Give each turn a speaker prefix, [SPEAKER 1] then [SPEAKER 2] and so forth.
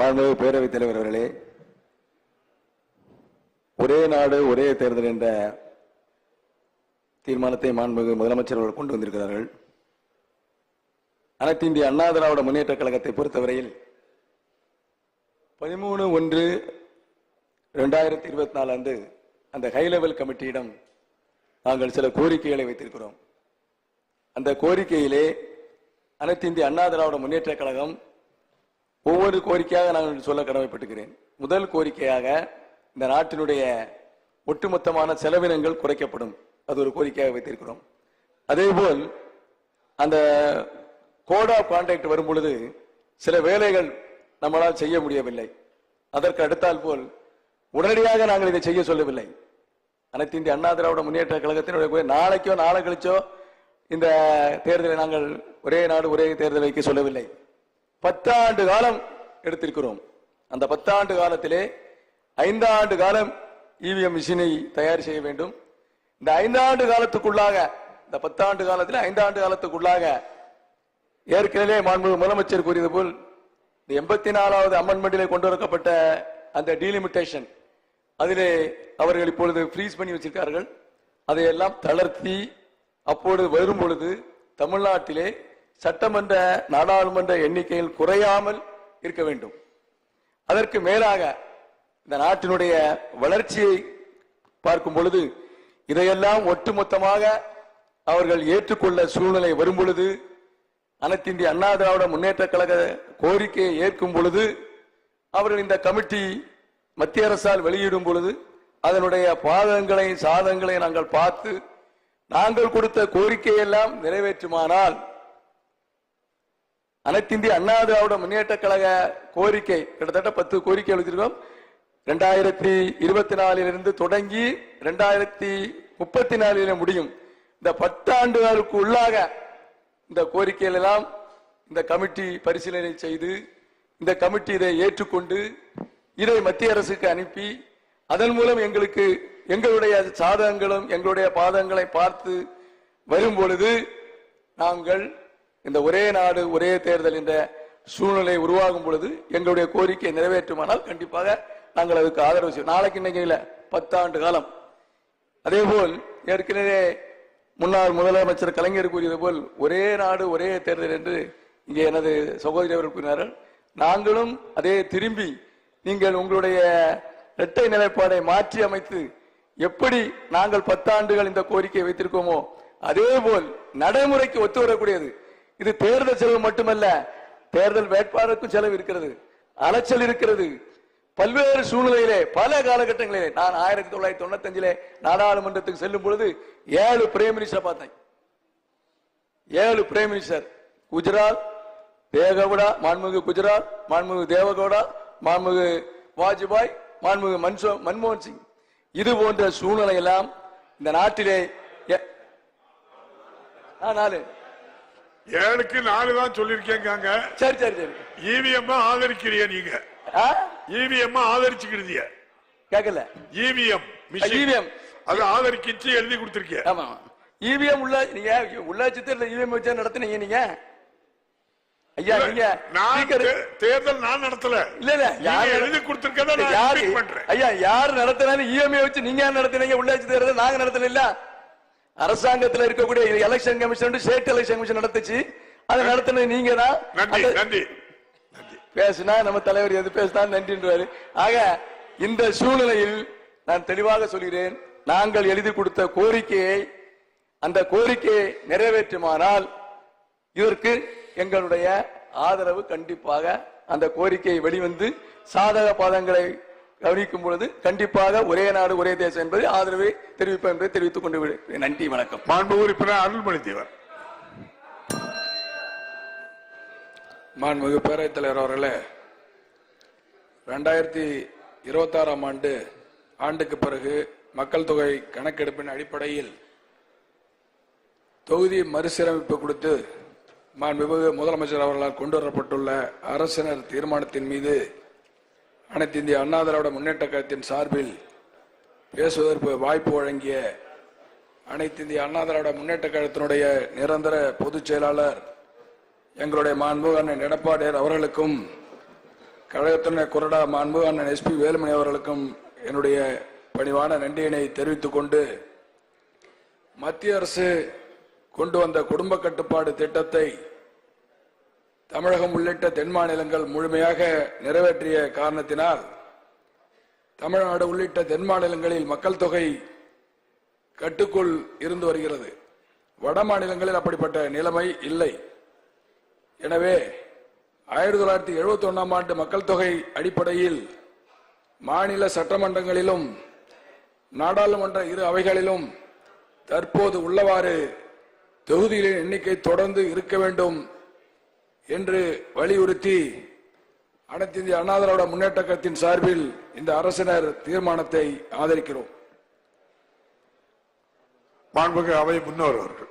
[SPEAKER 1] மாண்புமிகு பேரவைத் தலைவர் அவர்களே ஒரே நாடு ஒரே தேர்தல் என்ற தீர்மானத்தை மாண்புமிகு முதலமைச்சர் அவர்கள் கொண்டு வந்திருக்கிறார்கள். அனைத்து இந்திய அண்ணா திராவிட முன்னேற்ற கழகத்தை பொறுத்தவரையில் பதிமூணு ஒன்று ரெண்டாயிரத்தி இருபத்தி நாலு அன்று அந்த ஹை லெவல் கமிட்டியிடம் நாங்கள் சில கோரிக்கைகளை வைத்திருக்கிறோம். அந்த கோரிக்கையிலே அனைத்து இந்திய அண்ணா திராவிட முன்னேற்ற கழகம் ஒவ்வொரு கோரிக்கையாக நான் சொல்ல கடமைப்பட்டுக்கிறேன் முதல் கோரிக்கையாக இந்த நாட்டினுடைய ஒட்டுமொத்தமான செலவினங்கள் குறைக்கப்படும். அது ஒரு கோரிக்கையாக வைத்திருக்கிறோம். அதேபோல் அந்த கோட் ஆஃப் கான்டாக்ட் வரும் பொழுது சில வேலைகள் நம்மளால் செய்ய முடியவில்லை. அதற்கு அடுத்தால் போல் உடனடியாக நாங்கள் இதை செய்ய சொல்லவில்லை. அனைத்து இந்திய அண்ணா திராவிட முன்னேற்ற கழகத்தினுடைய நாளைக்கோ நாளை கழிச்சோ இந்த தேர்தலை நாங்கள் ஒரே நாடு ஒரே தேர்தல் வைக்க சொல்லவில்லை. பத்தாண்டு காலம் எடுத்திருக்கிறோம். அந்த பத்தாண்டு காலத்திலே ஐந்தாண்டு காலம் இவிஎம் மிஷினை தயார் செய்ய வேண்டும். இந்த ஐந்தாண்டு காலத்துக்குள்ளாக இந்த பத்தாண்டு காலத்தில் ஐந்தாண்டு காலத்துக்குள்ளாக ஏற்கனவே மாண்பு முதலமைச்சர் கூறியது போல் இந்த எண்பத்தி நாலாவது அமெண்ட்மெண்டிலே கொண்டு வரப்பட்ட அந்த டீலிமிட்டேஷன் அதிலே அவர்கள் இப்பொழுது ஃப்ரீஸ் பண்ணி வச்சிருக்கார்கள். அதையெல்லாம் தளர்த்தி அப்பொழுது வரும் பொழுது தமிழ்நாட்டிலே சட்டமன்ற நாடாளுமன்ற எண்ணிக்கையில் குறையாமல் இருக்க வேண்டும். அதற்கு மேலாக இந்த நாட்டினுடைய வளர்ச்சியை பார்க்கும் பொழுது இதையெல்லாம் ஒட்டுமொத்தமாக அவர்கள் ஏற்றுக்கொள்ள சூழ்நிலை வரும் பொழுது அனைத்திந்திய அண்ணா திராவிட முன்னேற்ற கழக கோரிக்கையை ஏற்கும் பொழுது அவர்கள் இந்த கமிட்டி மத்திய அரசால் வெளியிடும் பொழுது அதனுடைய பாதகங்களையும் சாதகங்களை நாங்கள் பார்த்து நாங்கள் கொடுத்த கோரிக்கையெல்லாம் நிறைவேற்றுமானால் அனைத்து இந்திய அண்ணா திராவிட முன்னேற்ற கழக கோரிக்கை கிட்டத்தட்ட பத்து கோரிக்கை எழுதியிருக்கோம் ரெண்டாயிரத்தி இருபத்தி நாலிலிருந்து தொடங்கி ரெண்டாயிரத்தி முப்பத்தி நாலில முடியும். இந்த பத்தாண்டுகளுக்கு உள்ளாக இந்த கோரிக்கைகள் எல்லாம் இந்த கமிட்டி பரிசீலனை செய்து இந்த கமிட்டி இதை ஏற்றுக்கொண்டு இதை மத்திய அரசுக்கு அனுப்பி அதன் மூலம் எங்களுக்கு எங்களுடைய சாதகங்களும் எங்களுடைய பாதங்களை பார்த்து வரும் பொழுது நாங்கள் இந்த ஒரே நாடு ஒரே தேர்தல் என்ற சூழ்நிலை உருவாகும் பொழுது எங்களுடைய கோரிக்கை நிறைவேற்றுமானால் கண்டிப்பாக நாங்கள் அதுக்கு ஆதரவு செய்வோம். நாளைக்கு இன்னைக்கு இல்லை பத்தாண்டு காலம். அதே போல் ஏற்கனவே முன்னாள் முதலமைச்சர் கலைஞர் கூறியது போல் ஒரே நாடு ஒரே தேர்தல் என்று இங்கே எனது சகோதரி அவர்கள் கூறினார்கள். நாங்களும் அதே திரும்பி நீங்கள் உங்களுடைய இரட்டை நிலைப்பாடை மாற்றி அமைத்து எப்படி நாங்கள் பத்தாண்டுகள் இந்த கோரிக்கையை வைத்திருக்கோமோ அதே போல் நடைமுறைக்கு ஒத்து வரக்கூடியது. இது தேர்தல் செலவு மட்டுமல்ல தேர்தல் வேட்பாளருக்கும் செலவு இருக்கிறது அலைச்சல் இருக்கிறது. பல்வேறு சூழ்நிலையிலே பல காலகட்டங்களிலே நான் ஆயிரத்தி தொள்ளாயிரத்தி தொண்ணூத்தஞ்சிலே நாடாளுமன்றத்துக்கு செல்லும் பொழுது ஏழு பிரைம் மினிஸ்டர் பார்த்தேன். ஏழு பிரைம் மினிஸ்டர் குஜராத் தேகவுடா மாண்புமிகு குஜராத் மாண்புமிகு தேவகவுடா மாண்புமிகு வாஜ்பாய் மாண்புமிகு மன்சோ மன்மோகன் சிங். இது போன்ற சூழ்நிலை எல்லாம் இந்த நாட்டிலே எ- ஆ, நாலு.
[SPEAKER 2] ஏழுக்கு நாலு தான் சொல்லிருக்கேங்க
[SPEAKER 1] சரி சரி சரி.
[SPEAKER 2] இவிஎம் ஆதரிக்கிறிய நீங்க? இவிஎம் ஆதரிச்சுக்கிறீங்க
[SPEAKER 1] கேட்கல
[SPEAKER 2] இவிஎம்
[SPEAKER 1] EVM.
[SPEAKER 2] அது ஆதரிக்கிச்சு எழுதி கொடுத்திருக்கிய.
[SPEAKER 1] ஆமா இவிஎம் உள்ள நீங்க உள்ளாட்சி தேர்தல் இவிஎம் வச்சு நடத்துனீங்க நீங்க? ஐயா நீங்க
[SPEAKER 2] நான் தேர்தல் நான் நடத்தல.
[SPEAKER 1] இல்ல இல்ல யாரு
[SPEAKER 2] எழுதி கொடுத்திருக்கத
[SPEAKER 1] யாரு?
[SPEAKER 2] பண்றேன்.
[SPEAKER 1] ஐயா யாரு நடத்தினாலும் இஎம்ஐ வச்சு நீங்க நடத்தினீங்க? உள்ளாட்சி தேர்தல் நாங்க நடத்தல இல்ல? அரசாங்கத்துல இருக்கக்கூடிய election commission state election commission நடத்துச்சு. அதை நடத்தினது நீங்க தான்
[SPEAKER 2] நன்றி.
[SPEAKER 1] பேசினா நம்ம தலைவர் எது பேசினா நன்றின்றாரு. ஆக இந்த சூழ்நிலையில் நான் தெளிவாக சொல்கிறேன். நாங்கள் எழுதி கொடுத்த கோரிக்கையை அந்த கோரிக்கையை நிறைவேற்றுமானால் இதற்கு எங்களுடைய ஆதரவு கண்டிப்பாக அந்த கோரிக்கை வெளிவந்து சாதக பாதங்களை கவனிக்கும் பொழுது கண்டிப்பாக ஒரே நாடு ஒரே தேசம் என்பதை ஆதரவை தெரிவிப்பேன் என்பதை தெரிவித்துக் கொண்டு விடு- நன்றி வணக்கம்.
[SPEAKER 2] மாண்பு உறுப்பினர் அருள்மொழி தேவர்.
[SPEAKER 3] மாண்புமிகு பேரவைத் தலைவர் அவர்களே ரெண்டாயிரத்தி இருபத்தாறாம் ஆண்டு ஆண்டுக்கு பிறகு மக்கள் தொகை கணக்கெடுப்பின் அடிப்படையில் தொகுதி மறுசீரமைப்பு கொடுத்து மாண்புமிகு முதலமைச்சர் அவர்களால் கொண்டு வரப்பட்டுள்ள அரசினர் தீர்மானத்தின் மீது அனைத்து இந்திய அண்ணா திராவிட முன்னேற்ற கழகத்தின் சார்பில் பேசுவதற்கு வாய்ப்பு வழங்கிய அனைத்து இந்திய அண்ணா திராவிட முன்னேற்ற கழகத்தினுடைய நிரந்தர பொதுச் செயலாளர் எங்களுடைய மாண்பு அண்ணன் எடப்பாடியார் அவர்களுக்கும் கழகத்தினுடைய குரடா மாண்பு அண்ணன் எஸ்பி வேலுமணி அவர்களுக்கும் என்னுடைய பணிவான நன்றியினை தெரிவித்துக் கொண்டு மத்திய அரசு கொண்டு வந்த குடும்ப கட்டுப்பாடு திட்டத்தை தமிழகம் உள்ளிட்ட தென் மாநிலங்கள் முழுமையாக நிறைவேற்றிய காரணத்தினால் தமிழ்நாடு உள்ளிட்ட தென் மாநிலங்களில் மக்கள் தொகை கட்டுக்குள் இருந்து வருகிறது. வட மாநிலங்களில் அப்படிப்பட்ட நிலைமை இல்லை. எனவே ஆயிரத்தி தொள்ளாயிரத்தி எழுபத்தி ஒன்றாம் ஆண்டு மக்கள் தொகை அடிப்படையில் மாநில சட்டமன்றங்களிலும் நாடாளுமன்ற இரு அவைகளிலும் தற்போது உள்ளவாறு தொகுதிகளின் எண்ணிக்கை தொடர்ந்து இருக்க வேண்டும் என்று வலியுறுத்தி அனைத்து இந்திய அண்ணா திராவிட முன்னேற்ற கழகத்தின் சார்பில் இந்த அரசினர் தீர்மானத்தை ஆதரிக்கிறோம்.
[SPEAKER 2] மாண்புமிகு அவை முன்னோர் அவர்கள்.